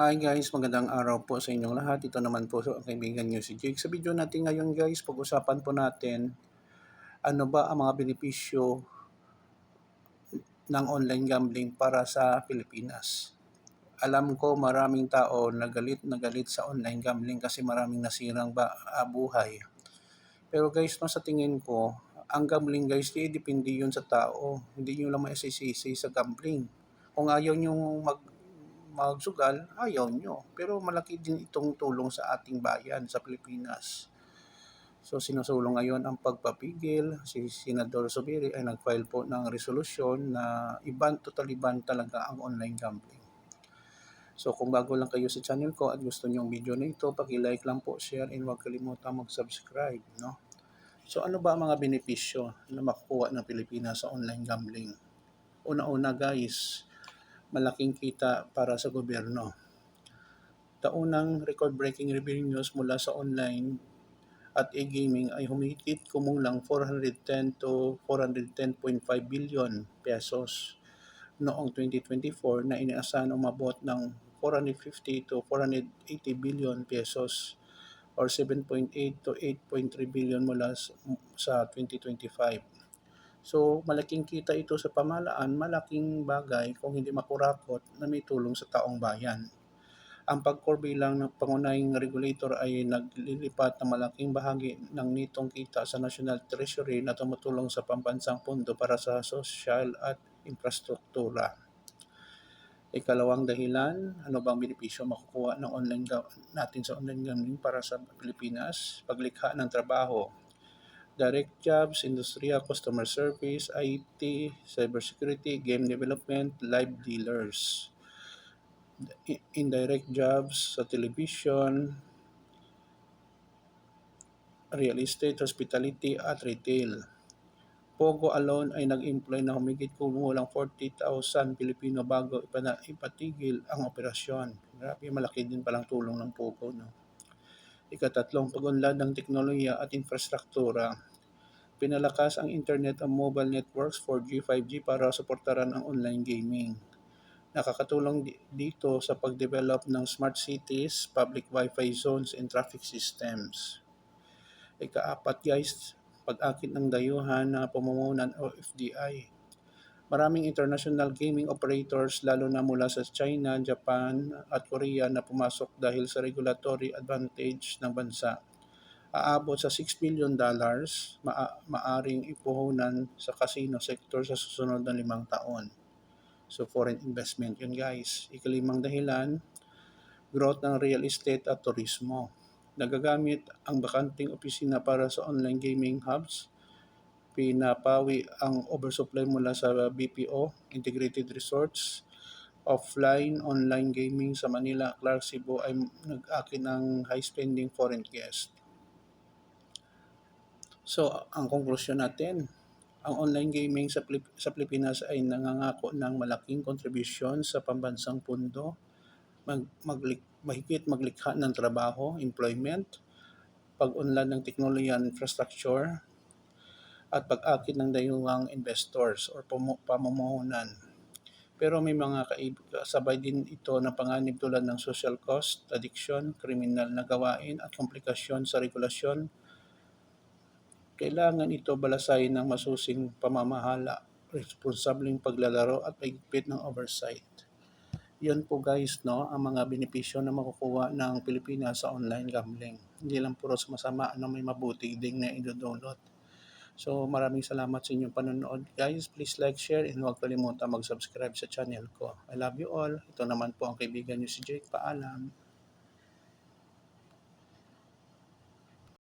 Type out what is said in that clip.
Hi guys, magandang araw po sa inyong lahat. Ito naman po ang kaibigan nyo si Jake. Sa video natin ngayon guys, pag-usapan po natin ano ba ang mga benepisyo ng online gambling para sa Pilipinas. Alam ko maraming tao nagalit na galit sa online gambling kasi maraming nasirang ba, ah, buhay. Pero guys, no, sa tingin ko, ang gambling guys, di depende yun sa tao. Hindi nyo lang maisisisi sa gambling. Kung ayaw nyo mag magsugal, ayaw nyo. Pero malaki din itong tulong sa ating bayan sa Pilipinas. So sinusulong ngayon ang pagpapigil. Si Senador Subiri ay nag-file po ng resolusyon na iban, totally ban talaga ang online gambling. So kung bago lang kayo sa channel ko at gusto niyo ang video na ito, paki-like lang po, share, and huwag kalimutan mag-subscribe. No? So ano ba ang mga benepisyo na makukuha ng Pilipinas sa online gambling? Una-una guys, malaking kita para sa gobyerno. Taunang record-breaking revenues mula sa online at e-gaming ay humigit kumulang 410 to 410.5 billion pesos noong 2024 na inaasahan umabot ng 450 to 480 billion pesos or 7.8 to 8.3 billion mula sa 2025. So, malaking kita ito sa pamalaan, malaking bagay kung hindi makurakot na may tulong sa taong bayan. Ang pagkorbilang ng pangunahing regulator ay naglilipat ng malaking bahagi ng nitong kita sa National Treasury na tumutulong sa pambansang pondo para sa sosyal at infrastruktura. Ikalawang dahilan, ano bang benepisyo makukuha ng online natin sa online gambling para sa Pilipinas? Paglikha ng trabaho, direct jobs, industriya, customer service, IT, cybersecurity, game development, live dealers. Indirect jobs sa television, real estate, hospitality, at retail. Pogo alone ay nag-employ na humigit kumulang 40,000 Pilipino bago ipana- ipatigil ang operasyon. Grabe, malaki din palang tulong ng Pogo. No? Ikatatlong, pag-unlad ng teknolohiya at infrastruktura. Pinalakas ang internet at mobile networks 4G, 5G para suportaran ang online gaming. Nakakatulong di- dito sa pag-develop ng smart cities, public Wi-Fi zones, and traffic systems. Ikaapat guys, pag-akit ng dayuhan na pamumunan o FDI. Maraming international gaming operators lalo na mula sa China, Japan at Korea na pumasok dahil sa regulatory advantage ng bansa. Aabot sa 6 billion dollars maa- maaring ipuhunan sa casino sector sa susunod na limang taon. So foreign investment yun guys. Ikalimang dahilan, growth ng real estate at turismo. Nagagamit ang bakanting opisina para sa online gaming hubs. Pinapawi ang oversupply mula sa BPO, Integrated Resorts. Offline, online gaming sa Manila, Clark, Cebu ay nag-akin ng high-spending foreign guest. So, ang konklusyon natin, ang online gaming sa, Pilip- sa Pilipinas ay nangangako ng malaking kontribusyon sa pambansang pundo, mag, maglik, mahigit maglikha ng trabaho, employment, pag-unlad ng teknolohiya infrastructure, at pag-akit ng dayuhang investors or pamu- pamumuhunan. Pero may mga kaib- kasabay din ito ng panganib tulad ng social cost, addiction, kriminal na gawain at komplikasyon sa regulasyon kailangan ito balasayin ng masusing pamamahala, responsableng paglalaro at paigpit ng oversight. Yan po guys, no, ang mga benepisyo na makukuha ng Pilipinas sa online gambling. Hindi lang puro masama na may mabuti ding na idudulot. So maraming salamat sa inyong panonood guys. Please like, share, and huwag kalimutan mag-subscribe sa channel ko. I love you all. Ito naman po ang kaibigan niyo si Jake. Paalam.